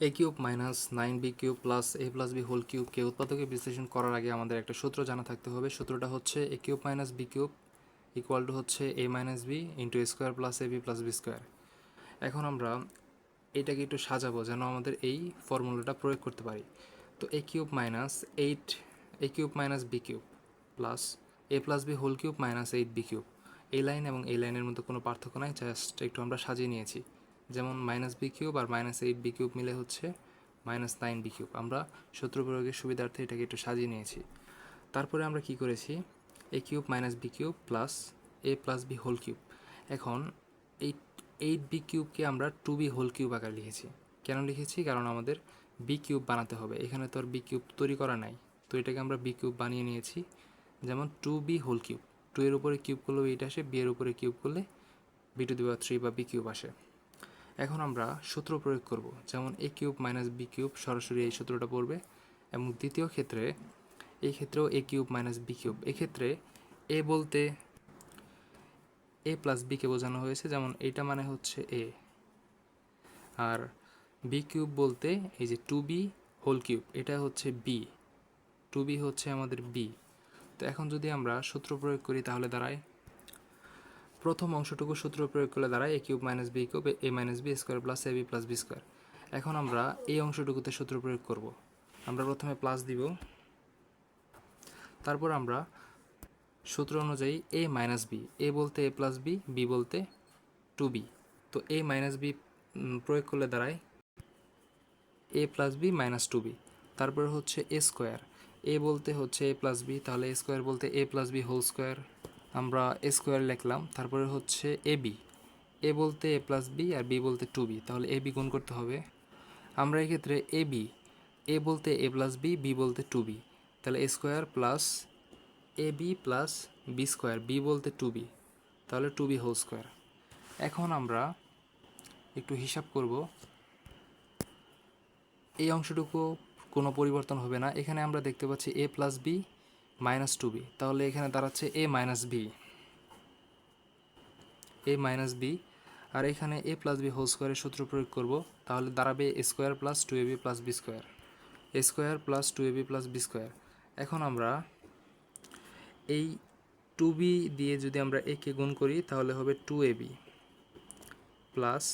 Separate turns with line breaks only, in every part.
A cube minus nine B cube plus A plus B whole কিউবকে উৎপাদকে বিশ্লেষণ করার আগে আমাদের একটা সূত্র জানা থাকতে হবে। সূত্রটা হচ্ছে A cube minus B cube equal to হচ্ছে A minus B into square plus A B plus B square এখন আমরা এটাকে একটু সাজাবো যেন আমাদের এই ফর্মুলাটা প্রয়োগ করতে পারি। তো A cube minus eight A cube minus B cube plus A plus B whole cube minus eight B cube এই লাইন এবং এই লাইনের মধ্যে কোনো পার্থক্য নাই জাস্ট একটু আমরা সাজিয়ে নিয়েছি। যেমন মাইনাস বি কিউব আর মাইনাস এইট বি কিউব মিলে হচ্ছে মাইনাস নাইন বি কিউব আমরা সূত্র প্রয়োগের সুবিধার্থে এটাকে একটু সাজিয়ে নিয়েছি। তারপরে আমরা কি করেছি? A cube minus B cube plus A plus B whole cube এখন এইট এইট বি কিউবকে আমরা টু বি হোল কিউব আকারে লিখেছি। কেন লিখেছি? কারণ আমাদের বি কিউব বানাতে হবে। এখানে তো আর বি কিউব তৈরি করা নাই। তো এটাকে আমরা বি কিউব বানিয়ে নিয়েছি। যেমন two B whole cube two এর উপরে কিউব করলে এইটা আসে বি এর উপরে কিউব করলে B two the power three বা বি কিউব আসে। এখন আমরা সূত্র প্রয়োগ করব, যেমন A cube minus B cube সরাসরি এই সূত্রটা পড়বে, এবং দ্বিতীয় ক্ষেত্রে, এই ক্ষেত্রেও A cube minus B cube. এক্ষেত্রে এ বলতে এ প্লাস বিকে বোঝানো হয়েছে, যেমন এটা মানে হচ্ছে এ আর বি কিউব বলতে এই যে টু বি হোল কিউব, এটা হচ্ছে বি টু বি হচ্ছে আমাদের বি তো এখন যদি আমরা সূত্র প্রয়োগ করি, তাহলে দাঁড়ায় প্রথম অংশটুকু সূত্র প্রয়োগ করলে দাঁড়ায় A cube minus B cube A minus B square plus A B plus B square এখন আমরা এই অংশটুকুতে সূত্র প্রয়োগ করব। আমরা প্রথমে প্লাস দিব। তারপর আমরা সূত্র অনুযায়ী এ মাইনাস বি এ বলতে এ প্লাস বি বি বলতে টু বি তো এ মাইনাস বি প্রয়োগ করলে দাঁড়ায় A plus B minus two B তারপরে হচ্ছে এ স্কোয়ার এ বলতে হচ্ছে এ প্লাস বি তাহলে এ স্কোয়ার বলতে A plus B whole square আমরা এ স্কোয়ার লিখলাম, তারপরে হচ্ছে এ বি এ বলতে এ প্লাস বি আর বি বলতে টু বি তাহলে এ বি গুণ করতে হবে। আমরা এক্ষেত্রে এ বি এ বলতে এ প্লাস বি বি বলতে টু বি তাহলে A square plus A B plus B square B বলতে টু বি তাহলে টু বি হোল স্কোয়ার এখন আমরা একটু হিসাব করব। এই অংশটুকু কোনো পরিবর্তন হবে না। এখানে আমরা দেখতে পাচ্ছি A plus B minus two B. তাহলে এখানে দাঁড়াচ্ছে A minus B. A minus B. আর এখানে এ প্লাস বি হোল স্কোয়ারের সূত্র প্রয়োগ করব। তাহলে দাঁড়াবে A square plus two A B plus B square. A square plus two A B plus B square. এখন আমরা এই টু বি দিয়ে যদি আমরা একে গুণ করি, তাহলে হবে two A B. Plus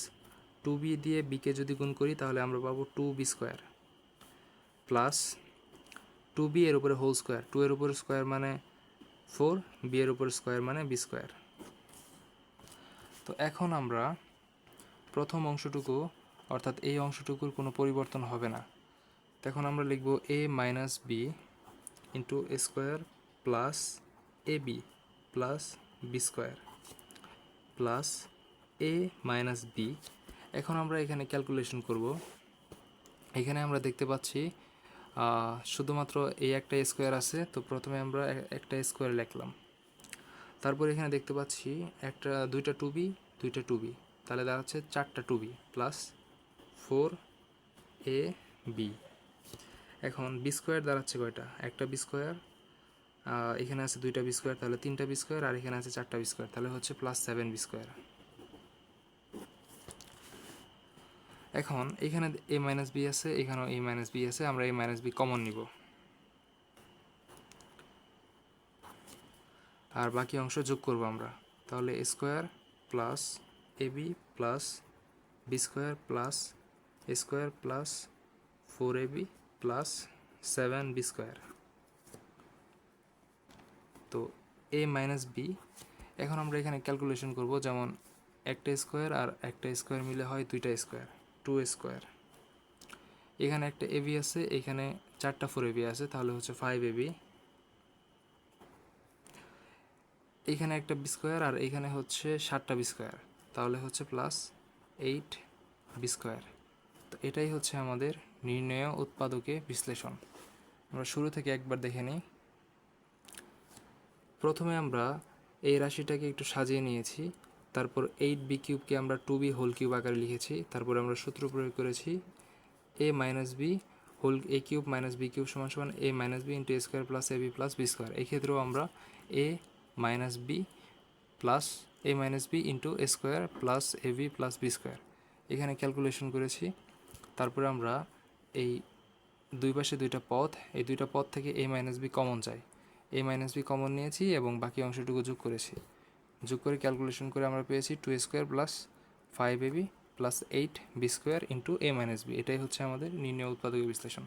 two B দিয়ে বিকে যদি গুণ করি, তাহলে আমরা পাবো two B square. Plus two B এর উপরে হোল স্কোয়ার টু এর উপরে স্কোয়ার মানে ফোর বি এর উপরে স্কোয়ার মানে বি স্কোয়ার তো এখন আমরা প্রথম অংশটুকু, অর্থাৎ এই অংশটুকুর কোনো পরিবর্তন হবে না। তো এখন আমরা লিখব A minus B into A square plus A B plus B square plus A minus B এখন আমরা এখানে ক্যালকুলেশন করব। এখানে আমরা দেখতে পাচ্ছি শুধুমাত্র এই একটা স্কোয়ার আছে, তো প্রথমে আমরা একটা স্কোয়ার লিখলাম। তারপর এখানে দেখতে পাচ্ছি একটা, দুইটা টু বি দুইটা টু বি তাহলে দাঁড়াচ্ছে চারটা two B plus four A B এখন বি স্কোয়ার দাঁড়াচ্ছে কয়টা? একটা বি স্কোয়ার এখানে আছে দুইটা বি স্কোয়ার তাহলে তিনটা বি স্কোয়ার আর এখানে আছে চারটা বি স্কোয়ার তাহলে হচ্ছে প্লাস সেভেন বি স্কোয়ার এখন এখানে এ মাইনাস বি আছে, এখানেও এ মাইনাস বি আছে, আমরা এ মাইনাস বি কমন নিব। আর বাকি অংশ যোগ করব আমরা। তাহলে A square plus A B plus B square plus A square plus four A B plus seven B square তো এ মাইনাস বি এখন আমরা এখানে ক্যালকুলেশন করব যেমন একটা স্কোয়ার আর একটা স্কোয়ার মিলে হয় দুইটা স্কোয়ার টু স্কোয়ার এখানে একটা এবি আছে, এখানে চারটা ফোর এবি আছে, তাহলে হচ্ছে ফাইভ এবি এখানে একটা বি স্কোয়ার আর এখানে হচ্ছে সাতটা বি স্কোয়ার তাহলে হচ্ছে প্লাস এইট বি স্কোয়ার তো এটাই হচ্ছে আমাদের নির্ণয় উৎপাদকে বিশ্লেষণ। আমরা শুরু থেকে একবার দেখে নিই। প্রথমে আমরা এই রাশিটাকে একটু সাজিয়ে নিয়েছি। তারপর এইট বি কিউবকে আমরা টু বি হোল কিউব আকারে লিখেছি, তারপর আমরা সূত্র প্রয়োগ করেছি A minus B whole A cube minus B cube সমান সমান A minus B into A square plus A B plus B square এই ক্ষেত্রেও আমরা A minus B plus A minus B into A square plus A B plus B square এখানে calculation করেছি, তারপরে আমরা এই দুই পাশে দুইটা পথ, এই দুইটা পথ থেকে এ মাইনাস বি কমন চাই। এ মাইনাস বি কমন নিয়েছি এবং বাকি অংশটুকু যোগ করেছি। যোগ করে ক্যালকুলেশন করে আমরা পেয়েছি two square plus five A B plus eight B square into A minus B এটাই হচ্ছে আমাদের নির্ণয় উৎপাদকীয় বিশ্লেষণ।